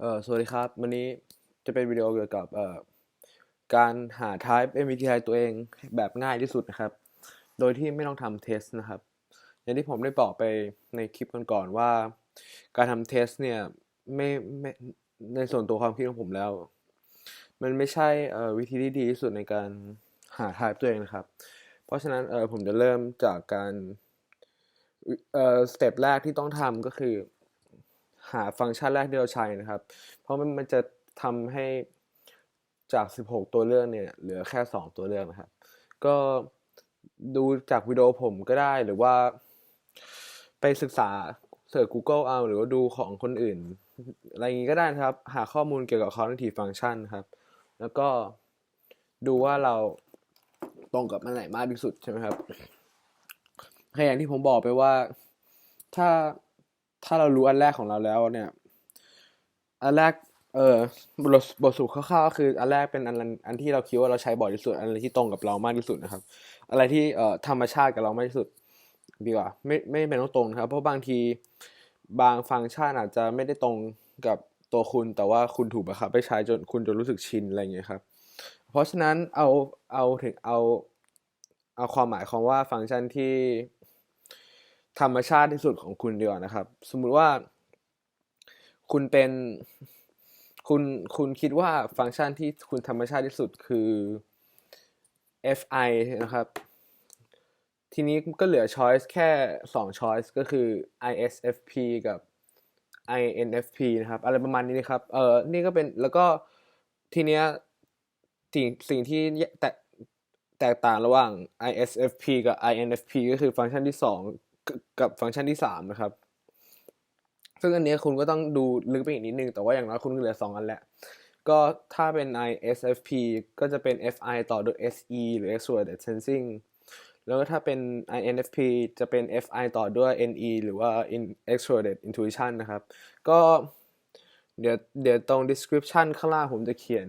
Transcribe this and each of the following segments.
เอ่อสวัสดีครับ วันนี้จะเป็นวิดีโอเกี่ยวกับเอ่อการหา type MBTI ตัวเองแบบง่ายที่สุดนะครับ โดยที่ไม่ต้องทำเทสนะครับ อย่างที่ผมได้บอกไปในคลิปก่อนๆว่า การทำเทสเนี่ยไม่ไม่ในส่วนตัวความคิดของผมแล้ว มันไม่ใช่เอ่อวิธีที่ดีที่สุดในการหา type ตัวเองนะครับ เพราะฉะนั้นเอ่อผมจะเริ่มจากการเอ่อสเต็ปแรกที่ต้องทำก็คือ หาฟังก์ชันแรกที่เราใช้นะครับ เพราะมันมันจะทำให้จาก 16 ตัวเลือกเนี่ยเหลือแค่ 2 ตัวเลือกนะครับ ก็ดูจากวิดีโอผมก็ได้หรือว่า ไปศึกษาเสิร์ช Google เอาหรือว่าดูของคนอื่น อะไรอย่างนี้ก็ได้นะครับ หาข้อมูลเกี่ยวกับ cognitive function ครับ แล้วก็ดูว่าเราตรงกับมันไหนมากที่สุดใช่ไหมครับแค่อย่างที่ผมบอกไปว่าถ้า ถ้าเรารู้อันแรกของเราแล้วเนี่ย อันแรก เออบทบทสรุปคร่าวๆก็คืออันแรกเป็นอันอันที่เราคิดว่าเราใช้บ่อยที่สุด อันที่ตรงกับเรามากที่สุดนะครับ อะไรที่เอ่อธรรมชาติกับเรามากที่สุดดีกว่า ไม่ไม่เป็นต้องตรงนะครับ เพราะบางทีบางฟังก์ชันอาจจะไม่ได้ตรงกับตัวคุณแต่ว่าคุณถูกบังคับให้ใช้จนคุณจนรู้สึกชินอะไรอย่างเงี้ยครับ เพราะฉะนั้นเอาเอาถึงเอาเอาความหมายของว่าฟังก์ชันที่ ธรรมชาติที่สุดของคุณดีกว่านะครับ สมมุติว่า คุณเป็นคุณคุณคิดว่าฟังก์ชันที่คุณธรรมชาติที่สุดคือ fi นะครับ ทีนี้ก็เหลือ choice แค่ 2 choice ก็คือ isfp กับ infp นะครับ อะไรประมาณนี้นะครับ เออนี่ก็เป็นแล้วก็ทีเนี้ยสิ่งสิ่งที่แตกแตกต่างระหว่าง isfp กับ infp ก็คือฟังก์ชันที่ 2 กับฟังก์ชันที่3นะครับ ซึ่งอันนี้คุณก็ต้องดูลึกไปอีกนิดนึง แต่ว่าอย่างน้อยคุณเหลือ2อันแหละ ก็ถ้าเป็น ISFP ก็จะเป็น FI ต่อด้วย SE หรือ Extroverted Sensing แล้วก็ถ้าเป็น INFP จะเป็น FI ต่อด้วย NE หรือว่า Extroverted Intuition นะครับ ก็เดี๋ยวเดี๋ยวตรง description ข้างล่างผมจะเขียน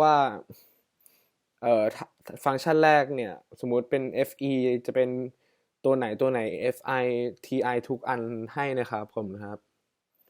ว่าเอ่อฟังก์ชันแรกเนี่ย สมมุติเป็น FE จะเป็น ตัวไหนตัวไหน FI TI ทุกอันให้นะครับผมนะครับ